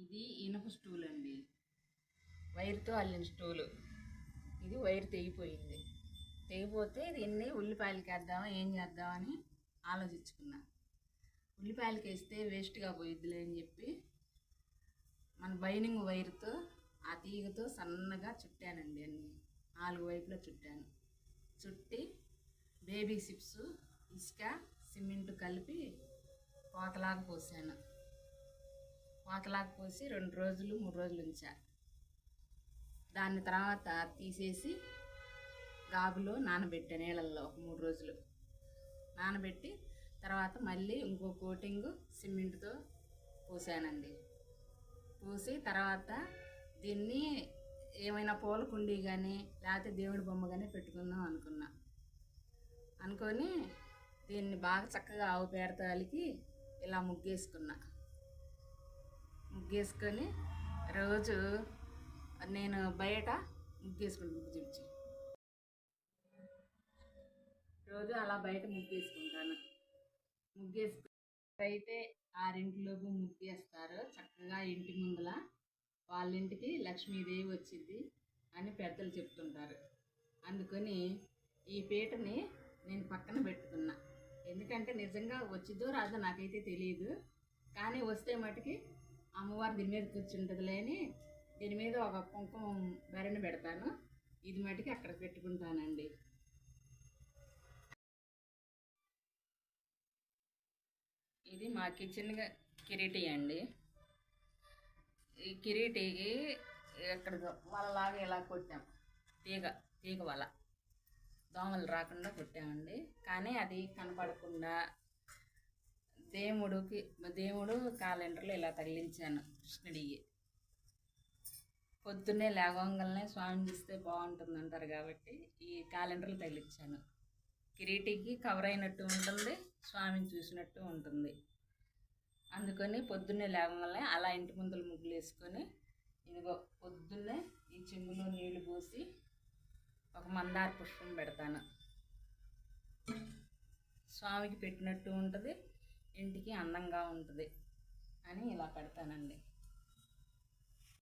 ఇది ఇనుప స్టూల్ అండి. వైర్తో అల్లిన స్టూలు. ఇది వైర్ తెగిపోయింది. తెగిపోతే దీన్ని ఉల్లిపాయలకి వేద్దామా ఏం చేద్దామని ఆలోచించుకున్నా. ఉల్లిపాయలకి వేస్తే వేస్ట్గా పోయిద్దిలే అని చెప్పి మన బైనింగ్ వైర్తో ఆ తీగతో సన్నగా చుట్టానండి అన్ని. నాలుగు వైపులా చుట్టాను. చుట్టి బేబీ సిప్స్ ఇసుక సిమెంట్ కలిపి పోతలాగా పోసాను. పోతలాగా పోసి రెండు రోజులు మూడు రోజులు ఉంచా. దాని తర్వాత తీసేసి గాబులో నానబెట్టా నీళ్ళల్లో ఒక మూడు రోజులు. నానబెట్టి తర్వాత మళ్ళీ ఇంకో కోటింగ్ సిమెంట్తో పోసానండి. పోసి తర్వాత దీన్ని ఏమైనా పూల కుండీ కానీ లేకపోతే దేవుడి బొమ్మ కానీ పెట్టుకుందాం అనుకున్నా. అనుకొని దీన్ని బాగా చక్కగా ఆవు పేడతాలికి ఇలా ముగ్గేసుకున్నా. ముగ్గేసుకొని రోజు నేను బయట ముగ్గేసుకుంటా ముగ్గు చూపించి. రోజు అలా బయట ముగ్గేసుకుంటాను. ముగ్గేసుకు అయితే ఆరింటిలోపు ముగ్గేస్తారు. చక్కగా ఇంటి ముందల వాళ్ళ ఇంటికి లక్ష్మీదేవి వచ్చింది అని పెద్దలు చెప్తుంటారు. అందుకని ఈ పీటని నేను పక్కన పెట్టుకున్నా. ఎందుకంటే నిజంగా వచ్చిద్దో రాదో నాకైతే తెలియదు కానీ వస్తే మటుకి అమ్మవారు దీని మీద కూర్చుంటుందిలే అని దీని మీద ఒక కుంకుమ బెరని పెడతాను. ఇది మటుకి అక్కడ పెట్టుకుంటానండి. ఇది మా కిచెన్ కిరీటి అండి. ఈ కిరీటికి ఇక్కడ వలలాగా ఇలా కొట్టాం. తీగ తీగ వల. దోమలు రాకుండా కొట్టామండి. కానీ అది కనపడకుండా దేవుడికి దేవుడు క్యాలెండర్లో ఇలా తగిలించాను కృష్ణుడికి. పొద్దున్నే లేవంగల్నే స్వామిని చూస్తే బాగుంటుంది అంటారు కాబట్టి ఈ క్యాలెండర్లు తగిలించాను. కిరీటికి కవర్ అయినట్టు ఉంటుంది స్వామిని చూసినట్టు ఉంటుంది. అందుకని పొద్దున్నే లేవంగల్నే అలా ఇంటి ముందర ముగ్గులు వేసుకొని ఇదిగో పొద్దున్నే ఈ చెంగులో నీళ్ళు పోసి ఒక మందార పుష్పం పెడతాను. స్వామికి పెట్టినట్టు ఉంటుంది ఇంటికి అందంగా ఉంటుంది అని ఇలా పెడతానండి.